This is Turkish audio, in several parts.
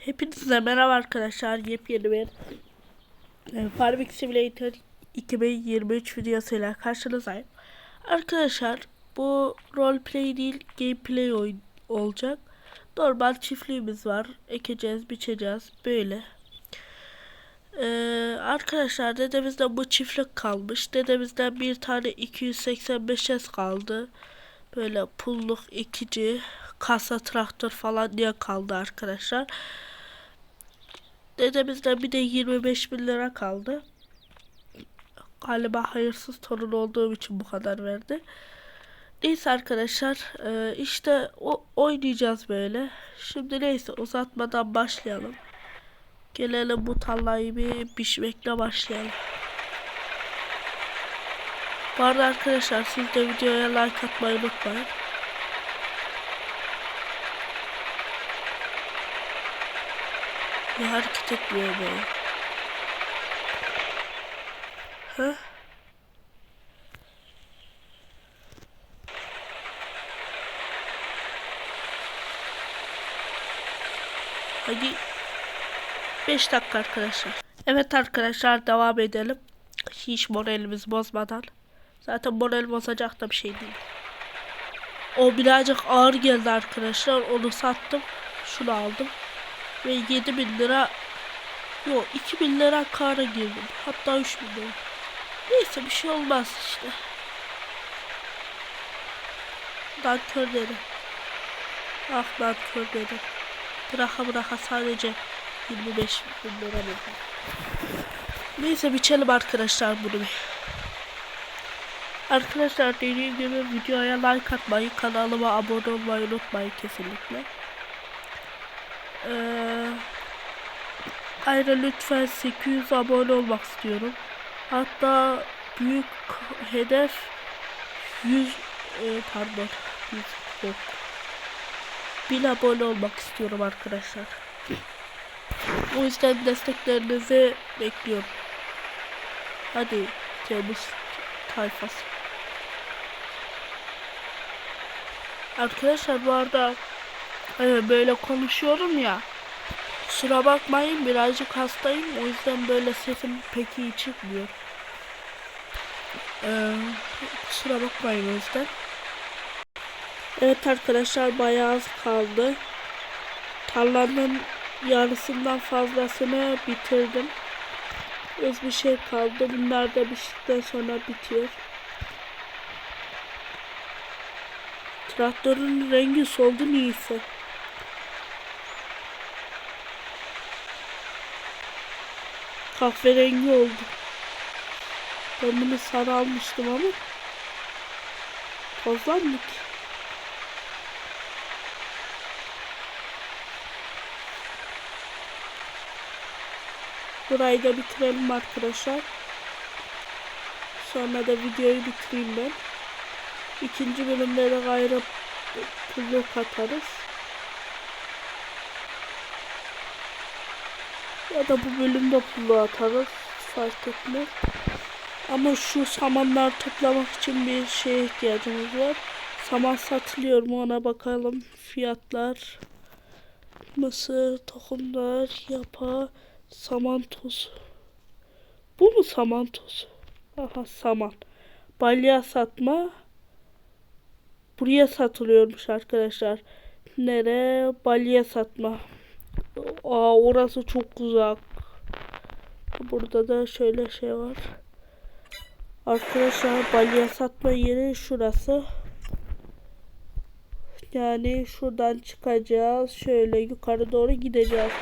Hepinize merhaba arkadaşlar. Yepyeni bir e, Farming Simulator 2023 videosuyla karşınızdayım. Arkadaşlar bu roleplay değil gameplay oyun olacak. Normal çiftliğimiz var. Ekeceğiz, biçeceğiz. Böyle. Ee, arkadaşlar dedemizden bu çiftlik kalmış. Dedemizden bir tane 285 S kaldı. Böyle pulluk ikici kasa traktör falan diye kaldı arkadaşlar. Dedemizden bir de 25 bin lira kaldı. Galiba hayırsız torun olduğum için bu kadar verdi. Neyse arkadaşlar e, işte o oynayacağız böyle. Şimdi neyse uzatmadan başlayalım. Gelelim bu tarlayı bir pişmekle başlayalım. Bu arada arkadaşlar siz de videoya like atmayı unutmayın. Ya hareket etmiyor be. Ha? Hadi 5 dakika arkadaşlar. Evet arkadaşlar devam edelim. Hiç moralimiz bozmadan. Zaten moral bozacak da bir şey değil. O birazcık ağır geldi arkadaşlar. Onu sattım. Şunu aldım. Ve 7000 lira Yok 2000 lira kara girdim. Hatta 3000 lira. Neyse bir şey olmaz işte. Nankör dedi. Ah nankör dedi. Bıraka bıraka sadece 25 bin lira verdim. Neyse biçelim arkadaşlar bunu bir. Arkadaşlar dediğim gibi videoya like atmayı, kanalıma abone olmayı unutmayın kesinlikle. Ee, ayrıca lütfen 800 abone olmak istiyorum. Hatta büyük hedef 100 e, pardon 100 yok. 1000 abone olmak istiyorum arkadaşlar. O yüzden desteklerinizi bekliyorum. Hadi Temmuz tayfası. Arkadaşlar bu arada e, böyle konuşuyorum ya. Kusura bakmayın birazcık hastayım o yüzden böyle sesim pek iyi çıkmıyor. Ee, kusura bakmayın o yüzden. Evet arkadaşlar bayağı az kaldı. Tarlanın yarısından fazlasını bitirdim. Az bir şey kaldı. Bunlar da piştikten sonra bitiyor. Traktörün rengi soldu niyeyse. Kahverengi oldu. Ben bunu sarı almıştım ama. Tozlandık. Burayı da bitirelim arkadaşlar. Sonra da videoyu bitireyim ben. İkinci bölümde de gayrı pulluk atarız. Ya da bu bölümde pullu atarız. Fark etmez. Ama şu samanlar toplamak için bir şeye ihtiyacımız var. Saman satılıyor mu ona bakalım. Fiyatlar. Mısır, tohumlar, yapa, saman tozu. Bu mu saman tozu? Aha saman. Balya satma. Buraya satılıyormuş arkadaşlar. Nere? Balya satma. Aa orası çok uzak. Burada da şöyle şey var. Arkadaşlar balya satma yeri şurası. Yani şuradan çıkacağız. Şöyle yukarı doğru gideceğiz.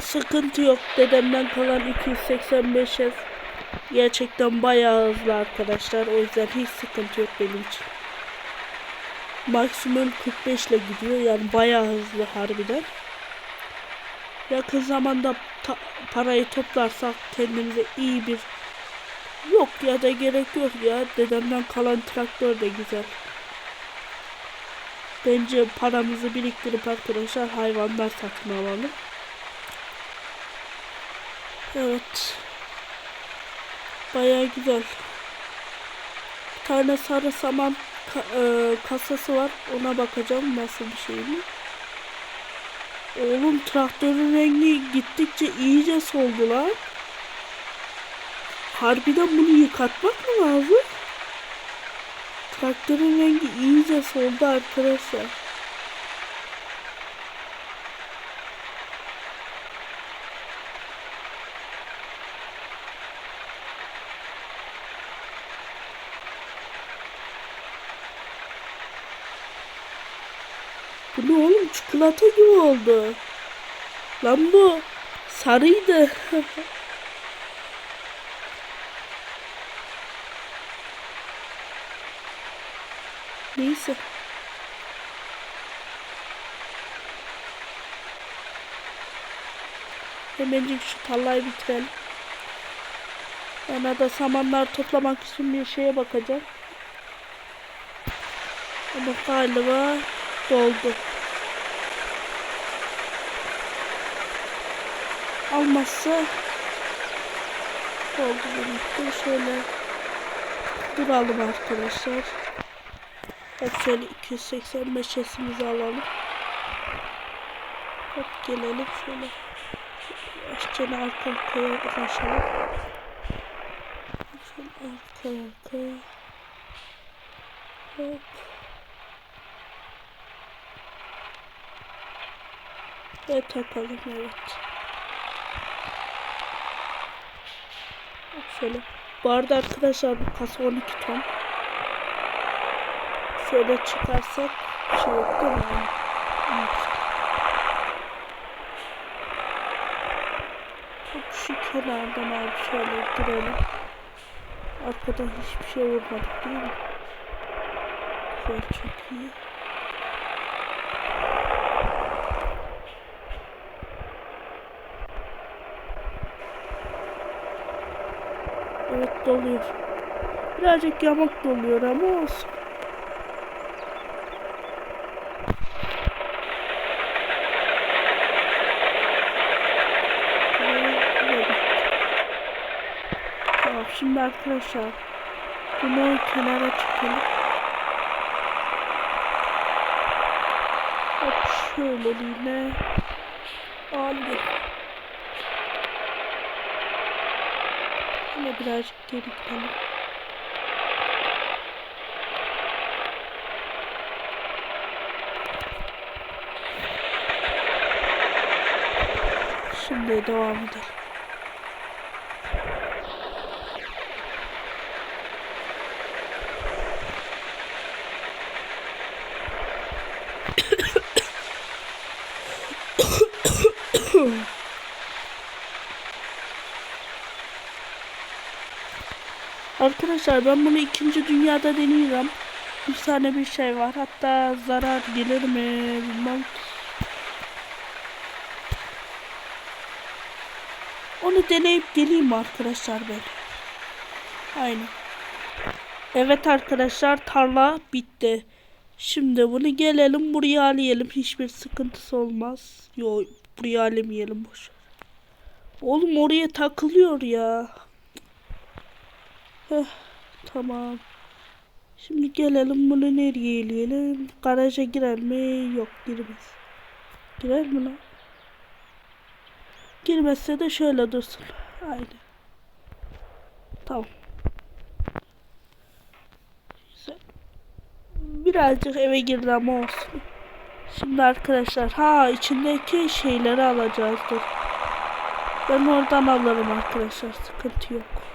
Sıkıntı yok. Dedemden kalan 285 ev. Gerçekten bayağı hızlı arkadaşlar. O yüzden hiç sıkıntı yok benim için. Maksimum 45 ile gidiyor. Yani bayağı hızlı harbiden. Yakın zamanda parayı toplarsak kendimize iyi bir yok ya da gerek yok ya. Dedemden kalan traktör de güzel. Bence paramızı biriktirip arkadaşlar hayvanlar satın alalım. Evet. Bayağı güzel. Bir tane sarı saman ka e, kasası var. Ona bakacağım nasıl bir şey mi. Oğlum traktörün rengi gittikçe iyice soldu lan. Harbiden bunu yıkatmak mı lazım? Traktörün rengi iyice soldu arkadaşlar. Bu ne oğlum çikolata gibi oldu. Lan bu sarıydı. Neyse. Hemencik şu tarlayı bitirelim. Bana da samanlar toplamak için bir şeye bakacağım. Ama galiba doldu. Almazsa oldu birlikte şöyle duralım arkadaşlar. Hep şöyle 285 sesimizi alalım. Hop gelelim şöyle. Yavaşça arka arkaya ulaşalım. Şöyle arka arkaya. Hop. Ve takalım evet. Şöyle. Bu arada arkadaşlar bu kasa 12 ton. Şöyle çıkarsak şey yok değil mi? Evet. Şu kenardan abi şöyle girelim. Arkadan hiçbir şey vurmadık değil mi? Güzel çok iyi. Evet doluyor. Birazcık yamuk doluyor ama olsun. Tamam şimdi arkadaşlar bunu kenara çekelim. Hop şöyle yine aldım. Yine birazcık geri gidelim. Şimdi devam edelim. Arkadaşlar ben bunu ikinci dünyada deniyorum. Bir tane bir şey var. Hatta zarar gelir mi bilmem. Onu deneyip geleyim arkadaşlar ben. Aynen. Evet arkadaşlar tarla bitti. Şimdi bunu gelelim buraya alayalım. Hiçbir sıkıntısı olmaz. Yo buraya alamayalım boş. Oğlum oraya takılıyor ya. Heh, tamam. Şimdi gelelim bunu nereye eleyelim? Garaja girer mi? Yok girmez. Girer mi lan? Girmezse de şöyle dursun. Aynen. Tamam. Güzel. Birazcık eve girdi ama olsun. Şimdi arkadaşlar ha içindeki şeyleri alacağız dur. Ben oradan alırım arkadaşlar sıkıntı yok.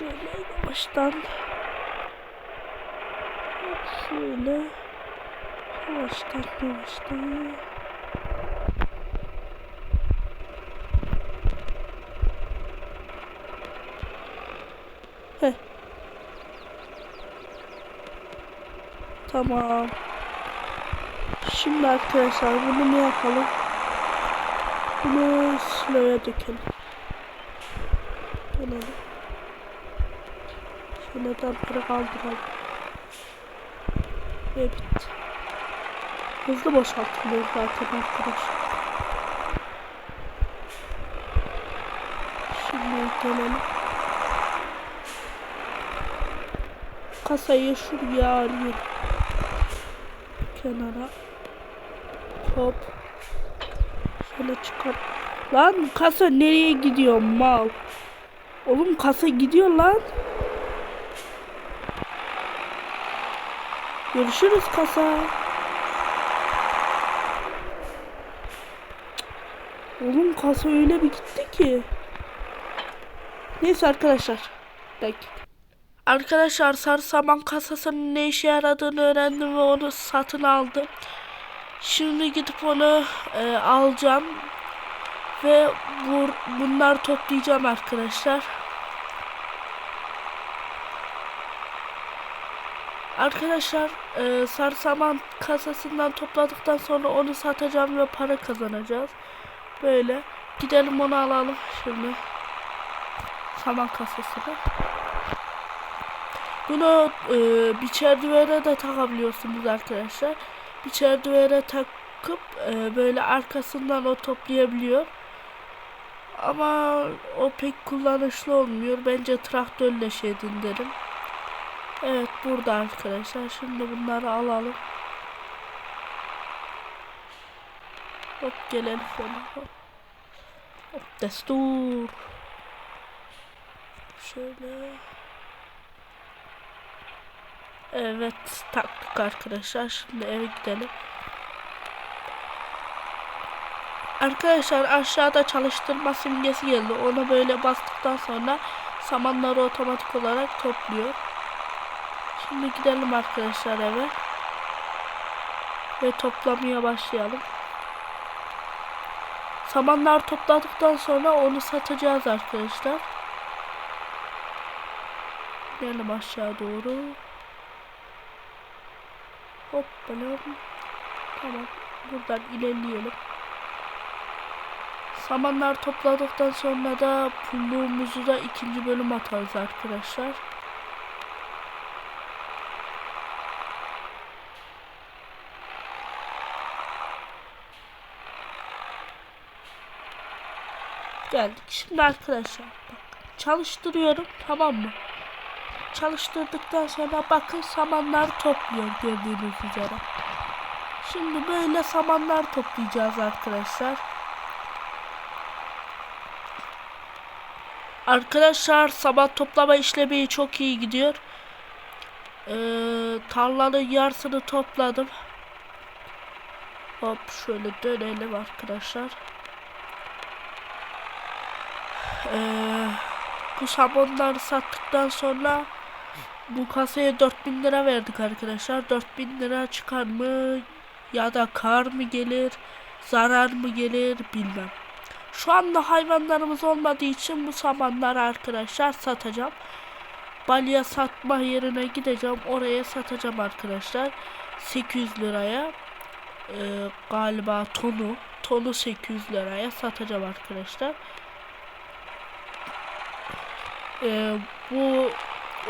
Şöyle yavaştan. Şöyle. Yavaştan yavaştan. Heh. Tamam. Şimdi arkadaşlar bunu ne yapalım? Bunu silahya dökelim. Dönelim. Şöyle damperi kaldıralım. Ve bitti. Hızlı boşaltılıyor zaten arkadaşlar. Şimdi gelelim. Kasayı şuraya alayım. Kenara. Hop. Şöyle çıkar. Lan kasa nereye gidiyor mal? Oğlum kasa gidiyor lan. Görüşürüz kasa. Oğlum kasa öyle bir gitti ki. Neyse arkadaşlar. Dakika. Arkadaşlar sarı saman kasasının ne işe yaradığını öğrendim ve onu satın aldım. Şimdi gidip onu e, alacağım. Ve bu, bunlar toplayacağım arkadaşlar. Arkadaşlar e, sarı saman kasasından topladıktan sonra onu satacağım ve para kazanacağız. Böyle. Gidelim onu alalım şimdi. Saman kasasını. Bunu e, bir çerdivere de takabiliyorsunuz arkadaşlar. Bir çerdivere takıp e, böyle arkasından o toplayabiliyor. Ama o pek kullanışlı olmuyor. Bence traktörle şey edin derim. Evet burada arkadaşlar. Şimdi bunları alalım. Hop gelelim şöyle. Hop. Hop destur. Şöyle. Evet taktık arkadaşlar. Şimdi eve gidelim. Arkadaşlar aşağıda çalıştırma simgesi geldi. Ona böyle bastıktan sonra samanları otomatik olarak topluyor. Şimdi gidelim arkadaşlar eve. Ve toplamaya başlayalım. Samanlar topladıktan sonra onu satacağız arkadaşlar. Gidelim aşağı doğru. Hoppala. Tamam. Buradan ilerleyelim. Samanlar topladıktan sonra da pulluğumuzu da ikinci bölüm atarız arkadaşlar. Geldik. Şimdi arkadaşlar bak, çalıştırıyorum tamam mı? Çalıştırdıktan sonra bakın samanlar topluyor gördüğünüz üzere. Şimdi böyle samanlar toplayacağız arkadaşlar. Arkadaşlar saman toplama işlemi çok iyi gidiyor. Ee, tarlanın yarısını topladım. Hop şöyle dönelim arkadaşlar. Ee, bu samanları sattıktan sonra bu kasaya 4000 lira verdik arkadaşlar. 4000 lira çıkar mı ya da kar mı gelir, zarar mı gelir bilmem. Şu anda hayvanlarımız olmadığı için bu samanları arkadaşlar satacağım. Balya satma yerine gideceğim. Oraya satacağım arkadaşlar. 800 liraya. Ee, galiba tonu. Tonu 800 liraya satacağım arkadaşlar. Ee, bu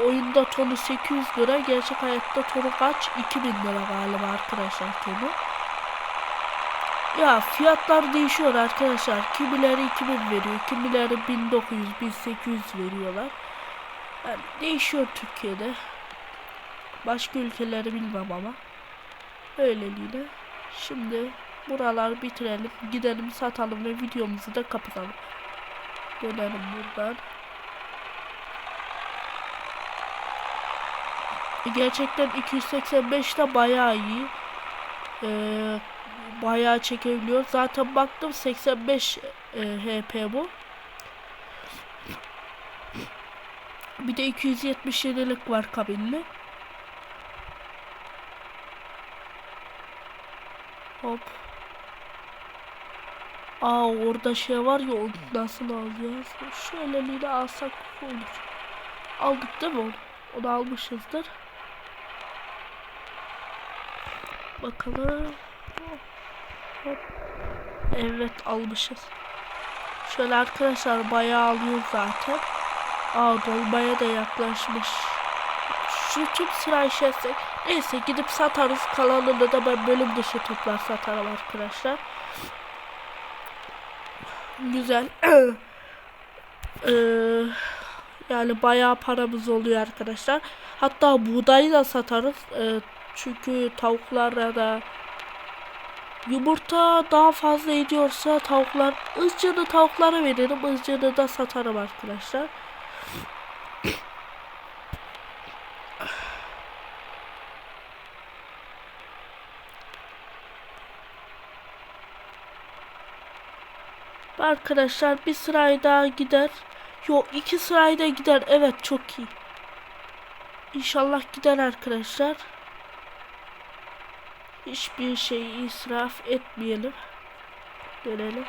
oyunda tonu 800 lira. Gerçek hayatta tonu kaç? 2000 lira galiba arkadaşlar tonu. Ya fiyatlar değişiyor arkadaşlar. Kimileri 2000 veriyor. Kimileri 1900, 1800 veriyorlar. Yani değişiyor Türkiye'de. Başka ülkeleri bilmem ama. Öyleliğine. Şimdi buralar bitirelim. Gidelim satalım ve videomuzu da kapatalım. Dönelim buradan. Gerçekten 285 de bayağı iyi. Ee, bayağı çekebiliyor. Zaten baktım 85 e, HP bu. Bir de 277'lik var kabinli. Hop. Aa orada şey var ya nasıl alacağız? Şöyle alsak olur. Aldık değil mi onu? Onu almışızdır. Bakalım. Hop. Evet almışız. Şöyle arkadaşlar bayağı alıyor zaten. Aa dolmaya da yaklaşmış. Şu tüm sıra işetsek. Neyse gidip satarız. Kalanını da ben bölüm dışı toplar satarım arkadaşlar. Güzel. ee, yani bayağı paramız oluyor arkadaşlar. Hatta buğdayı da satarız. Ee, çünkü tavuklara da Yumurta daha fazla ediyorsa tavuklar ızcını tavuklara veririm. ızcını da satarım arkadaşlar. Arkadaşlar bir sırayı daha gider. Yok iki sırayı da gider. Evet çok iyi. İnşallah gider arkadaşlar. Hiçbir şey israf etmeyelim. Dönelim.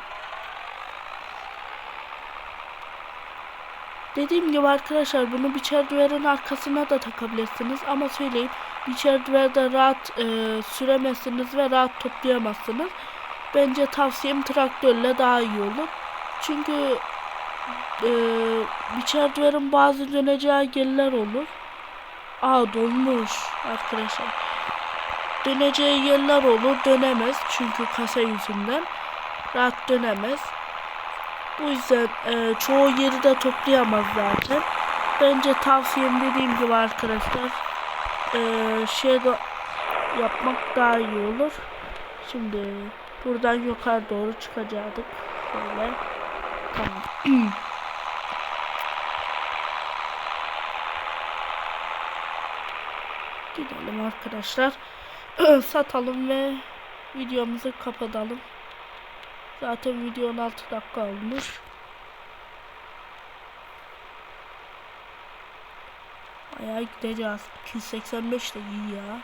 Dediğim gibi arkadaşlar bunu biçer duvarın arkasına da takabilirsiniz ama söyleyeyim biçer duvarda rahat e, süremezsiniz ve rahat toplayamazsınız. Bence tavsiyem traktörle daha iyi olur. Çünkü e, biçer duvarın bazı döneceği yerler olur. Aa dolmuş arkadaşlar. Döneceği yerler olur dönemez çünkü kasa yüzünden rahat dönemez. Bu yüzden e, çoğu yeri de toplayamaz zaten. Bence tavsiyem dediğim gibi arkadaşlar e, şey yapmak daha iyi olur. Şimdi buradan yukarı doğru çıkacaktık. Şöyle. Tamam. Gidelim arkadaşlar. Satalım ve videomuzu kapatalım. Zaten video 16 dakika olmuş. Bayağı gideceğiz. 285 de iyi ya.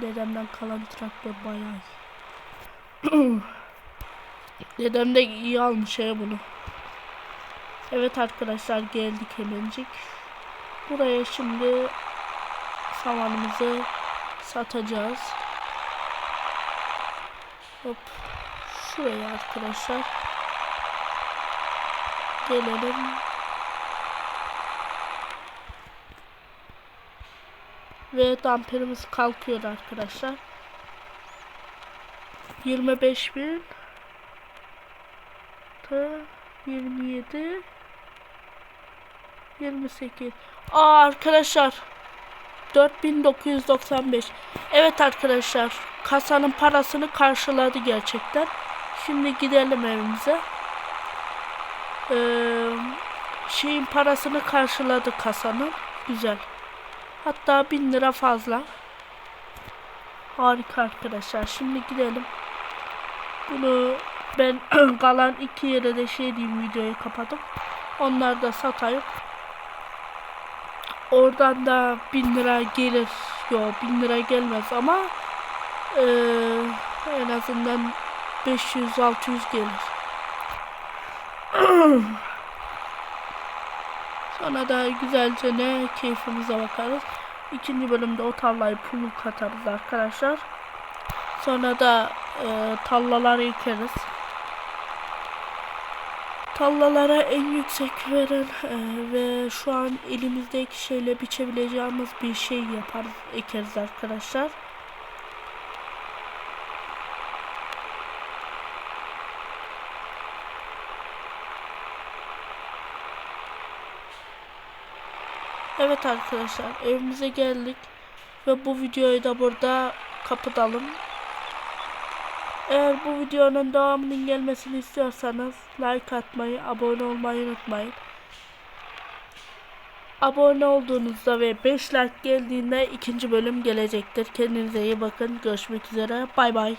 Dedemden kalan traktör bayağı iyi. Dedem de iyi almış ya bunu. Evet arkadaşlar geldik hemencik. Buraya şimdi samanımızı satacağız. Hop. Şuraya arkadaşlar. Gelelim. Ve damperimiz kalkıyor arkadaşlar. 25 bin 27 28 Aa arkadaşlar 4995 Evet arkadaşlar kasanın parasını karşıladı gerçekten. Şimdi gidelim evimize. Ee, şeyin parasını karşıladı kasanın. Güzel. Hatta 1000 lira fazla. Harika arkadaşlar. Şimdi gidelim. Bunu ben kalan iki yere de şey diyeyim videoyu kapatıp onları da satayım. Oradan da 1000 lira gelir. Yok 1000 lira gelmez ama e, en azından 500-600 gelir. Sonra da güzelce ne keyfimize bakarız. İkinci bölümde o tarlayı pulu katarız arkadaşlar. Sonra da e, tallaları ekeriz. Tallalara en yüksek veren e, ve şu an elimizdeki şeyle biçebileceğimiz bir şey yaparız, ekeriz arkadaşlar. Evet arkadaşlar evimize geldik ve bu videoyu da burada kapatalım. Eğer bu videonun devamının gelmesini istiyorsanız like atmayı, abone olmayı unutmayın. Abone olduğunuzda ve 5 like geldiğinde ikinci bölüm gelecektir. Kendinize iyi bakın. Görüşmek üzere. Bay bay.